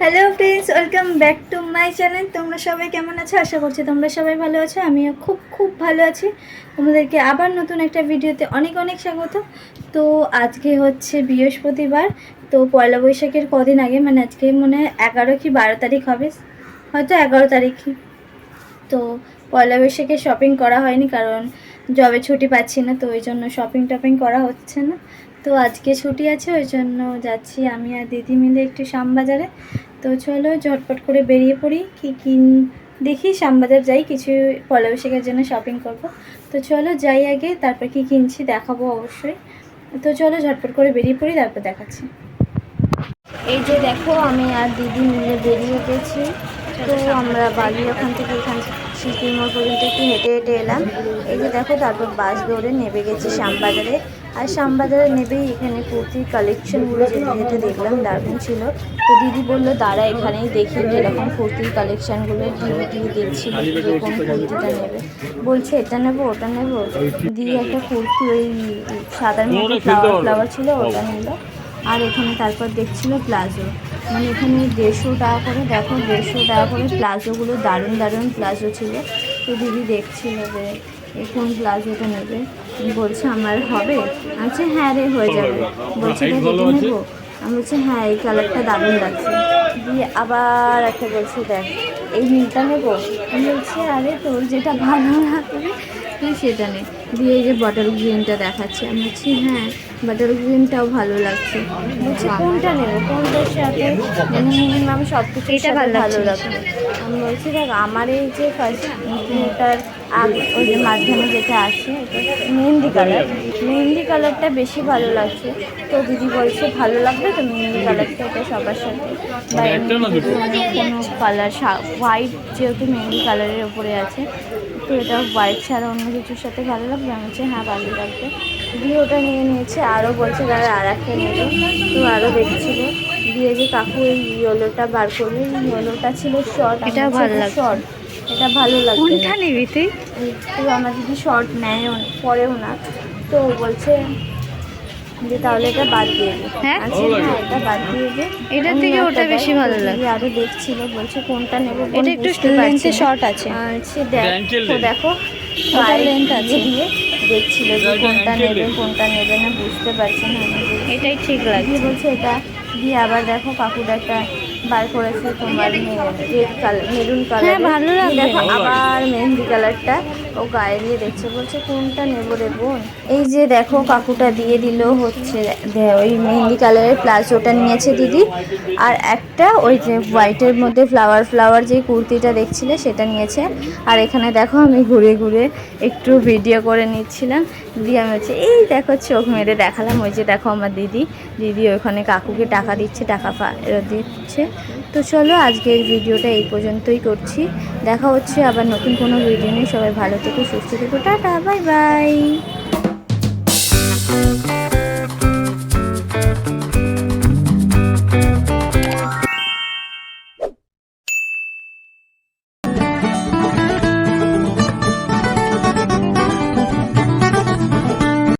Hello friends welcome back to my channel তোমরা সবাই কেমন আছো? আশা করছি তোমরা সবাই ভালো আছো। আমিও খুব খুব ভালো আছি। তোমাদেরকে আবার নতুন একটা ভিডিওতে অনেক অনেক স্বাগত। তো আজকে হচ্ছে বৃহস্পতিবার। তো পয়লা বৈশাখের কদিন আগে মানে আজকে মনে হয় এগারো কি বারো তারিখ হবে? হয়তো এগারো তারিখই। তো পয়লা বৈশাখে শপিং করা হয়নি, কারণ জবে ছুটি পাচ্ছি না, তো ওই জন্য শপিং টপিং করা হচ্ছে না। তো আজকে ছুটি আছে, ওই জন্য যাচ্ছি আমি আর দিদি মিলে একটু শ্যামবাজারে। তো চলো ঝটপট করে বেরিয়ে পড়ি, কী কিন দেখি, শ্যামবাজার যাই, কিছু পয়লা বৈশাখের জন্য শপিং করব। তো চলো যাই আগে, তারপর কি কিনছি দেখাবো অবশ্যই। তো চলো ঝটপট করে বেরিয়ে পড়ি, তারপর দেখাচ্ছি। এই যে দেখো, আমি আর দিদি মিলে বেরিয়ে গেছি। তো আমরা বালি ওখান থেকে এখান শিল্পী মোড় পর্যন্ত একটু হেঁটে হেঁটে এলাম। এই যে দেখো তারপর বাস দৌড়ে নেমে গেছি শ্যামবাজারে। আর শ্যামবাজারে নেবেই এখানে কুর্তির কালেকশনগুলো যেতে যেতে দেখলাম দারুণ ছিল। তো দিদি বলল দাঁড়া এখানেই দেখি এরকম কুর্তির কালেকশনগুলো দিয়ে দিয়ে দেখছিল যে কোন কুর্তিটা নেবে? বলছে এটা নেব ওটা নেব। দিয়ে একটা কুর্তি ওই সাদার মধ্যে ফ্লাওয়ার ফ্লাওয়ার ছিল ওটা নিল। আর এখানে তারপর দেখছিল প্লাজো। মানে এখানে দেড়শো টাকা করে দেখো দেড়শো টাকা করে প্লাজোগুলো দারুণ দারুণ প্লাজো ছিল। তো দিদি দেখছিল যে এই কোন প্লাজোটা নেবে। বলছে আমার হবে? আচ্ছা হ্যাঁ রে হয়ে যাবে। বলছে এটা দেখে নেব। আমি বলছি হ্যাঁ এই কালারটা দারুণ লাগছে। দিয়ে আবার একটা বলছে দেখ এই নীলটা নেব? আমি বলছি আরে তোর যেটা ভালো লাগবে সেটা নেই। দিয়ে যে বটল গ্রিনটা দেখাচ্ছে। আমি বলছি হ্যাঁ বাটার গ্রিনটাও ভালো লাগছে। বলছি কোনটা নেব? কোনটার সাথে? আমি সব কিছু এটা ভালো লাগছে। আমি বলছি দেখ আমার এই যে ফার্স্ট ওই যে মাঝখানে যেটা এটা মেহেন্দি কালার মেহেন্দি কালারটা বেশি ভালো লাগছে। তো দিদি বলছে ভালো লাগবে তো মেহেন্দি কালারটা এটা সবার সাথে? বা এমনি কোনো কালার হোয়াইট যেহেতু মেহেন্দি কালারের ওপরে আছে তো এটা হোয়াইট ছাড়া অন্য কিছুর সাথে ভালো লাগবে? আমি বলছি হ্যাঁ ভালো লাগবে। দিয়ে ওটা নিয়ে নিয়েছে আরও বলছে তারা আর একটা নেবে তো আরও দেখছিল। দিয়ে যে কাকু এই ইয়েলোটা বার করবে ইয়েলোটা ছিল শর্ট এটাও ভালো লাগছে। শর্ট এটা ভালো লাগবে কোনটা নিবি তুই? তো আমার যদি শর্ট নেয় পরেও না তো বলছে যে তাহলে এটা বাদ দিয়ে দে। হ্যাঁ? হ্যাঁ এটা বাদ দিয়ে দে। এটার অন্য থেকে ওটা বেশি ভালো লাগে। দিদি আরও দেখছিল বলছে কোনটা নেব এটা একটু বুঝতে লেন্থে শর্ট আছে। আচ্ছা দেখ তো দেখো বাইরে length আছে। দিয়ে দেখছিল যে কোনটা নেবে কোনটা নেবে না বুঝতে পারছে না। এটাই ঠিক লাগছে। বলছে এটা? দিয়ে আবার দেখো কাকুটা একটা বার করেছে তোমার রেড কালার মেরুন কালার হ্যাঁ, ভালো। দেখো আবার মেহেন্দি কালারটা ও গায়ে দিয়ে দেখছে বলছে কোনটা নেব রে বোন? এই যে দেখো কাকুটা দিয়ে দিল হচ্ছে ওই মেহেন্দি কালারের প্লাজোটা নিয়েছে দিদি। আর একটা ওই যে হোয়াইটের মধ্যে ফ্লাওয়ার ফ্লাওয়ার যে কুর্তিটা দেখছিলে সেটা নিয়েছে। আর এখানে দেখো আমি ঘুরে ঘুরে একটু ভিডিও করে নিচ্ছিলাম। দিয়ে আমি হচ্ছে এই দেখো চোখ মেরে দেখালাম। ওই যে দেখো আমার দিদি। দিদি ওখানে কাকুকে টাকা দিচ্ছে টাকা ফেরত দিচ্ছে। তো চলো আজকের ভিডিওটা এই পর্যন্তই করছি। দেখা হচ্ছে আবার নতুন কোনো ভিডিও নিয়ে। সবাই ভালো থেকে, সুস্থ থেকো। Tata bye bye